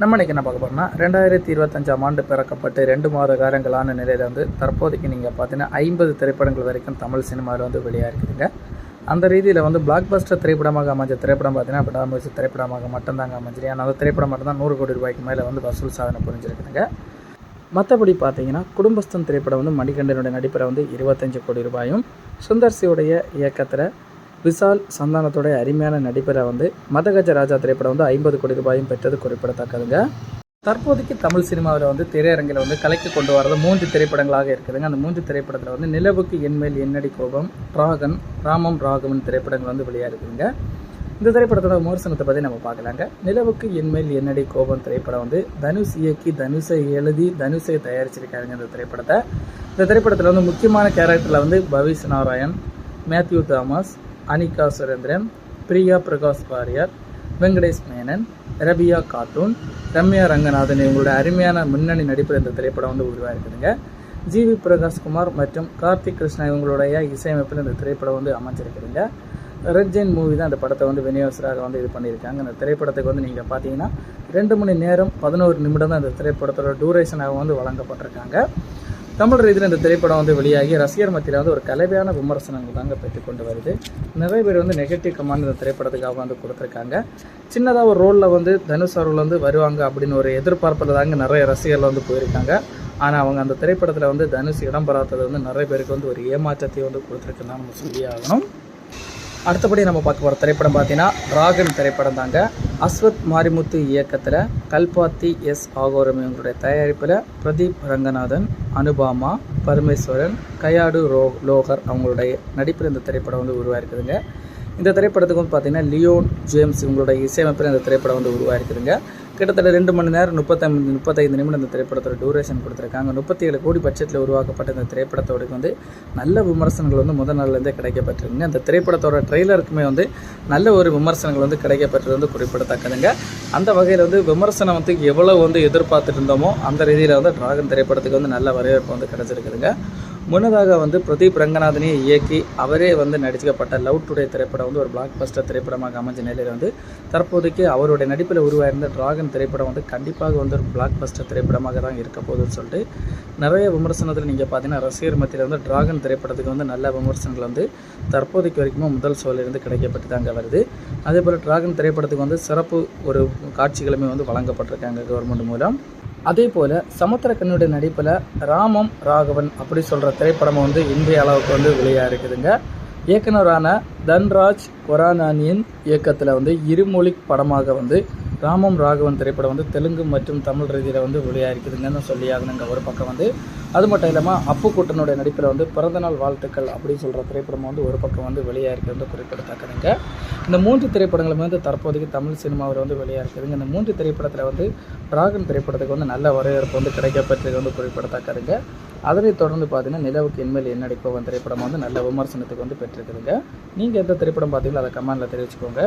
நம்ம இன்னைக்கு என்ன பார்க்க போகிறோம்னா ரெண்டாயிரத்தி இருபத்தஞ்சாம் ஆண்டு பிறக்கப்பட்டு ரெண்டு மாத காலங்களான நிலையில் வந்து தற்போதைக்கு நீங்கள் பார்த்தீங்கன்னா ஐம்பது திரைப்படங்கள் வரைக்கும் தமிழ் சினிமாவில் வந்து வெளியாக இருக்குதுங்க அந்த ரீதியில் வந்து பிளாக் பஸ்டர் திரைப்படமாக அமைஞ்ச திரைப்படம் பார்த்தீங்கன்னா விடாமுயற்சி திரைப்படமாக மட்டும்தாங்க அமைஞ்சிருக்கு. ஆனால் அந்த திரைப்படம் மட்டும்தான் நூறு கோடி ரூபாய்க்கு மேலே வந்து வசூல் சாதனை புரிஞ்சிருக்குதுங்க. மற்றபடி பார்த்தீங்கன்னா குடும்பஸ்தன் திரைப்படம் வந்து மணிகண்டனுடைய நடிப்பில் வந்து இருபத்தஞ்சு கோடி ரூபாயும் சுந்தர்சியுடைய இயக்கத்தில் விஷால் சந்தானத்துடைய அருமையான நடிப்பரை வந்து மதகஜ ராஜா திரைப்படம் வந்து ஐம்பது கோடி ரூபாயும் பெற்றது குறிப்பிடத்தக்கதுங்க. தற்போதைக்கு தமிழ் சினிமாவில் வந்து திரையரங்கில் வந்து கலைக்கு கொண்டு வரது மூன்று திரைப்படங்களாக இருக்குதுங்க. அந்த மூன்று திரைப்படத்தில் வந்து நிலவுக்கு என்மேல் என்னடி கோபம் ராகன் ராமம் ராகவன் திரைப்படங்கள் வந்து வெளியாக இருக்குதுங்க. இந்த திரைப்படத்தோட விமர்சனத்தை பற்றி நம்ம பார்க்கலாங்க. நிலவுக்கு என்மேல் என்னடி கோபம் திரைப்படம் வந்து தனுஷ் இயக்கி தனுஷை எழுதி தனுஷை தயாரிச்சிருக்காருங்க இந்த திரைப்படத்தை. இந்த திரைப்படத்தில் வந்து முக்கியமான கேரக்டரில் வந்து Pavish Narayan Matthew Thomas Anikha Surendran Priya Prakash Varrier Venkatesh Menon Rabiya cartoon Ramya Ranganathan இவங்களோட அருமையான முன்னணி நடிப்பில் இந்த திரைப்படம் வந்து உருவாயிருக்குதுங்க ஜிவி பிரகாஷ்குமார் மற்றும் கார்த்திக் கிருஷ்ணா இவங்களுடைய இசையமைப்பில் இந்த திரைப்படம் வந்து அமைஞ்சிருக்குதுங்க. ரெட் ஜெயின் மூவி தான் இந்த படத்தை வந்து விநியோகஸ்தராக வந்து இது பண்ணியிருக்காங்க. இந்த திரைப்படத்துக்கு வந்து நீங்கள் பார்த்தீங்கன்னா ரெண்டு மணி நேரம் பதினோரு நிமிடம் தான் இந்த திரைப்படத்தோட டூரேஷனாக வந்து வழங்கப்பட்டிருக்காங்க. தமிழ் ரீதியில் இந்த திரைப்படம் வந்து வெளியாகி ரசிகர் மத்தியில் வந்து ஒரு கலவையான விமர்சனங்கள் தாங்க பெற்றுக்கொண்டு வருது. நிறைய பேர் வந்து நெகட்டிவ் கமெண்ட் இந்த திரைப்படத்துக்காக வந்து கொடுத்துருக்காங்க. சின்னதாக ஒரு ரோலில் வந்து தனுஷ் அவர்கள் வந்து வருவாங்க அப்படின்னு ஒரு எதிர்பார்ப்பில் தாங்க நிறைய ரசிகர்கள் வந்து போயிருக்காங்க. ஆனால் அவங்க அந்த திரைப்படத்தில் வந்து தனுஷ் இடம் பெறாதது வந்து நிறைய பேருக்கு வந்து ஒரு ஏமாற்றத்தை வந்து கொடுத்துருக்குன்னு நம்ம சொல்லி ஆகணும். அடுத்தபடி நம்ம பார்க்க போகிற திரைப்படம் பார்த்தீங்கன்னா ராகன் திரைப்படம் தாங்க. அஸ்வத் மாரிமுத்து இயக்கத்தில் கல்பாத்தி எஸ் ஆகோரம் இவங்களுடைய தயாரிப்பில் பிரதீப் ரங்கநாதன் அனுபாமா பரமேஸ்வரன் கயாடு ரோ லோகர் அவங்களுடைய நடிப்பில் இந்த திரைப்படம் வந்து உருவாயிருக்குதுங்க. இந்த திரைப்படத்துக்கு வந்து பார்த்தீங்கன்னா லியோன் ஜேம்ஸ் இவங்களுடைய இசையமைப்பில் இந்த திரைப்படம் வந்து உருவாயிருக்குதுங்க. கிட்டத்தட்ட ரெண்டு மணி நேரம் முப்பத்தைந்து முப்பத்தைந்து நிமிடம் இந்த திரைப்படத்தோட டூரேஷன் கொடுத்துருக்காங்க. முப்பத்தி ஏழு கோடி பட்ஜெட்டில் உருவாக்கப்பட்ட இந்த திரைப்படத்தோடு வந்து நல்ல விமர்சனங்கள் வந்து முதல் நாள்லேருந்தே கிடைக்கப்பட்டிருக்குங்க. இந்த திரைப்படத்தோட ட்ரெய்லருக்குமே வந்து நல்ல ஒரு விமர்சனங்கள் வந்து கிடைக்கப்பட்டது வந்து குறிப்பிடத்தக்கதுங்க. அந்த வகையில் வந்து விமர்சனம் வந்து எவ்வளோ வந்து எதிர்பார்த்துட்டு இருந்தோமோ அந்த ரீதியில் வந்து டிராகன் திரைப்படத்துக்கு வந்து நல்ல வரவேற்பு வந்து கிடச்சிருக்குதுங்க. முன்னதாக வந்து பிரதீப் ரங்கநாதனையே இயக்கி அவரே வந்து நடிக்கப்பட்ட லவ் டுடே திரைப்படம் வந்து ஒரு பிளாக் பஸ்டர் திரைப்படமாக அமைஞ்ச நிலையில் வந்து தற்போதைக்கு அவருடைய நடிப்பில் உருவாயிருந்த டிராகன் திரைப்படம் வந்து கண்டிப்பாக வந்து ஒரு பிளாக் பஸ்டர் திரைப்படமாக தான் இருக்க போகுதுன்னு சொல்லிட்டு நிறைய விமர்சனத்தில் நீங்கள் பார்த்தீங்கன்னா ரசிகர் மத்தியில் வந்து டிராகன் திரைப்படத்துக்கு வந்து நல்ல விமர்சனங்கள் வந்து தற்போதைக்கு வரைக்கும் முதல் ஷோலிருந்து கிடைக்கப்பட்டு தாங்க வருது. அதே போல் டிராகன் திரைப்படத்துக்கு வந்து சிறப்பு ஒரு காட்சிகளுமே வந்து வழங்கப்பட்டிருக்காங்க கவர்மெண்ட் மூலம். அதே போல் சமுத்திரக்கண்ணுடைய நடிப்பில் ராமம் ராகவன் அப்படி சொல்கிற திரைப்படம் வந்து இந்திய அளவுக்கு வந்து வெளியாக இருக்குதுங்க. இயக்குனரான தன்ராஜ் கொரானானியின் இயக்கத்தில் வந்து இருமொழி படமாக வந்து ராமம் ராகவன் திரைப்படம் வந்து தெலுங்கு மற்றும் தமிழ் ரீதியில் வந்து வெளியாகிருக்குதுங்கன்னு சொல்லி ஆகணுங்க. ஒரு பக்கம் வந்து அது மட்டும் இல்லாமல் அப்பு கூட்டனுடைய நடிப்பில் வந்து பிறந்தநாள் வாழ்த்துக்கள் அப்படின்னு சொல்கிற திரைப்படம் வந்து ஒரு பக்கம் வந்து வெளியாக வந்து குறிப்பிடத்தக்கதுங்க. இந்த மூன்று திரைப்படங்களுமே வந்து தற்போதைக்கு தமிழ் சினிமாவில் வந்து வெளியாகிருக்குதுங்க இந்த மூன்று திரைப்படத்தில் வந்து ராகன் திரைப்படத்துக்கு வந்து நல்ல வரவேற்பு வந்து கிடைக்கப்பட்டது வந்து குறிப்பிடத்தக்கதுங்க. அதனைத் தொடர்ந்து பார்த்தீங்கன்னா நிலவுக்கு என்மேல் என்ன அடிப்பவன் திரைப்படம் வந்து நல்ல விமர்சனத்துக்கு வந்து பெற்றிருக்குதுங்க. நீங்கள் எந்த திரைப்படம் பார்த்தீங்களோ அதை கமெண்டில் தெரிவிச்சுக்கோங்க.